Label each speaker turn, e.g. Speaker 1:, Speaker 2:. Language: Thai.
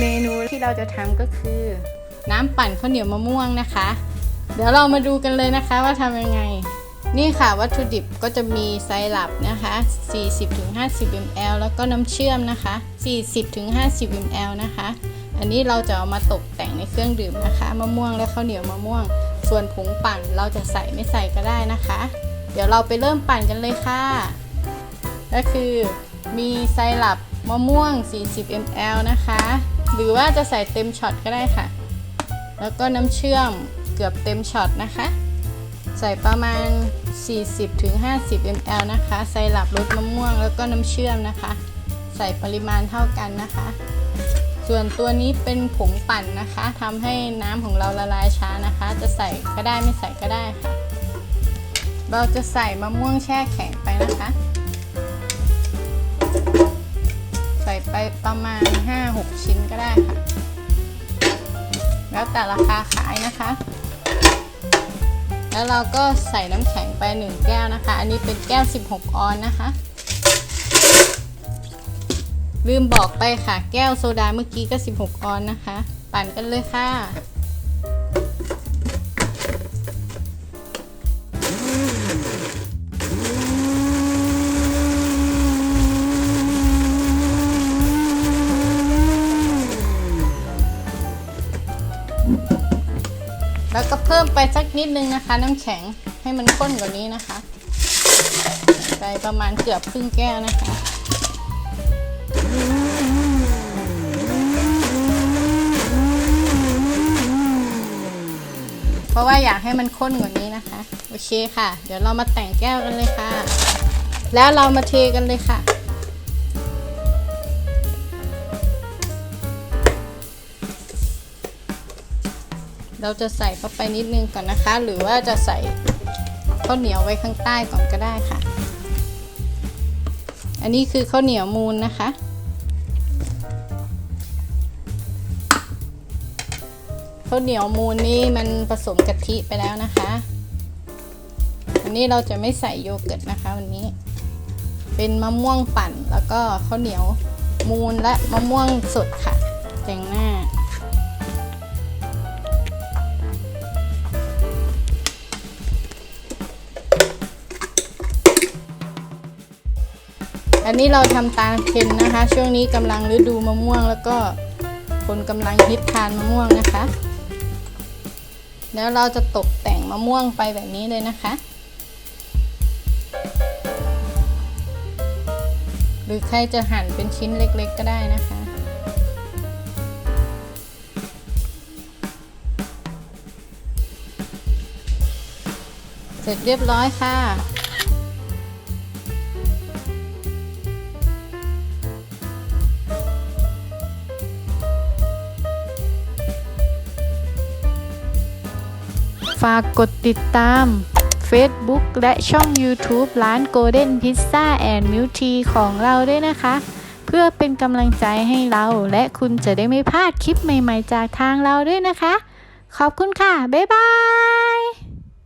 Speaker 1: เมนูที่เราจะทำก็คือ น้ำปั่นข้าวเหนียวมะม่วงนะคะ เดี๋ยวเรามาดูกันเลยนะคะว่าทำยังไง นี่ค่ะวัตถุดิบก็จะมีไซรัปนะคะ 40-50 ml แล้วก็น้ำเชื่อมนะคะ 40-50 ml นะคะ อันนี้เราจะเอามาตกแต่งในเครื่องดื่มนะคะ มะม่วงและข้าวเหนียวมะม่วง ส่วนผงปั่นเราจะใส่ไม่ใส่ก็ได้นะคะ เดี๋ยวเราไปเริ่มปั่นกันเลยค่ะ ก็คือมีไซรัปมะม่วง 40 ml นะคะ หรือว่าจะใส่เต็มช็อตก็ได้ค่ะ แล้วก็น้ำเชื่อมเกือบเต็มช็อตนะคะ ใส่ประมาณ 40-50 ml นะคะไซรัปรสมะม่วงแล้วก็น้ำเชื่อมนะคะ ใส่ปริมาณเท่ากันนะคะ ส่วนตัวนี้เป็นผงปั่นนะคะทำให้น้ำของเราละลายช้านะคะ จะใส่ก็ได้ไม่ใส่ก็ได้ค่ะ เราจะใส่มะม่วงแช่แข็งไปนะคะ ใส่ไปประมาณ 6 ชิ้นก็ได้ค่ะ แล้วแต่ราคาขายนะคะ แล้วเราก็ใส่น้ำแข็งไป 1 แก้วนะคะ อันนี้เป็นแก้ว 16 ออนนะคะ ลืมบอกไปค่ะ แก้วโซดาเมื่อกี้ก็ 16 ออนนะคะ ปั่นกันเลยค่ะ แล้วก็เพิ่มไปสักนิดนึงนะคะ น้ำแข็งให้มันข้นกว่านี้นะคะใส่ประมาณเกือบครึ่งแก้วนะคะเพราะว่าอยากให้มันข้นกว่านี้นะคะ โอเคค่ะ เดี๋ยวเรามาแต่งแก้วกันเลยค่ะ แล้วเรามาเทกันเลยค่ะ เราจะใส่เข้าไปนิดนึงก่อนนะคะ หรือว่าจะใส่ข้าวเหนียวไว้ข้างใต้ก่อนก็ได้ค่ะ อันนี้คือข้าวเหนียวมูนนะคะ ข้าวเหนียวมูนนี่มันผสมกะทิไปแล้วนะคะอันนี้เราจะไม่ใส่โยเกิร์ตนะคะ วันนี้ เป็นมะม่วงปั่นแล้วก็ข้าวเหนียวมูนและมะม่วงสดค่ะแต่งหน้า อันนี้เราทำตาเทนนะคะ ช่วงนี้กำลังฤดูมะม่วง แล้วก็คนกำลังฮิตทานมะม่วงนะคะ แล้วเราจะตกแต่งมะม่วงไปแบบนี้เลยนะคะ หรือใครจะหั่นเป็นชิ้นเล็กๆก็ได้นะคะเสร็จเรียบร้อยค่ะ ฝากกดติดตาม Facebook และช่อง YouTube ร้าน Golden Pizza and m i l t e ของเราด้วยนะคะ เพื่อเป็นกำลังใจให้เราและคุณจะได้ไม่พลาดคลิปใหม่ๆจากทางเราด้วยนะคะ ขอบคุณค่ะ บ๊ายบาย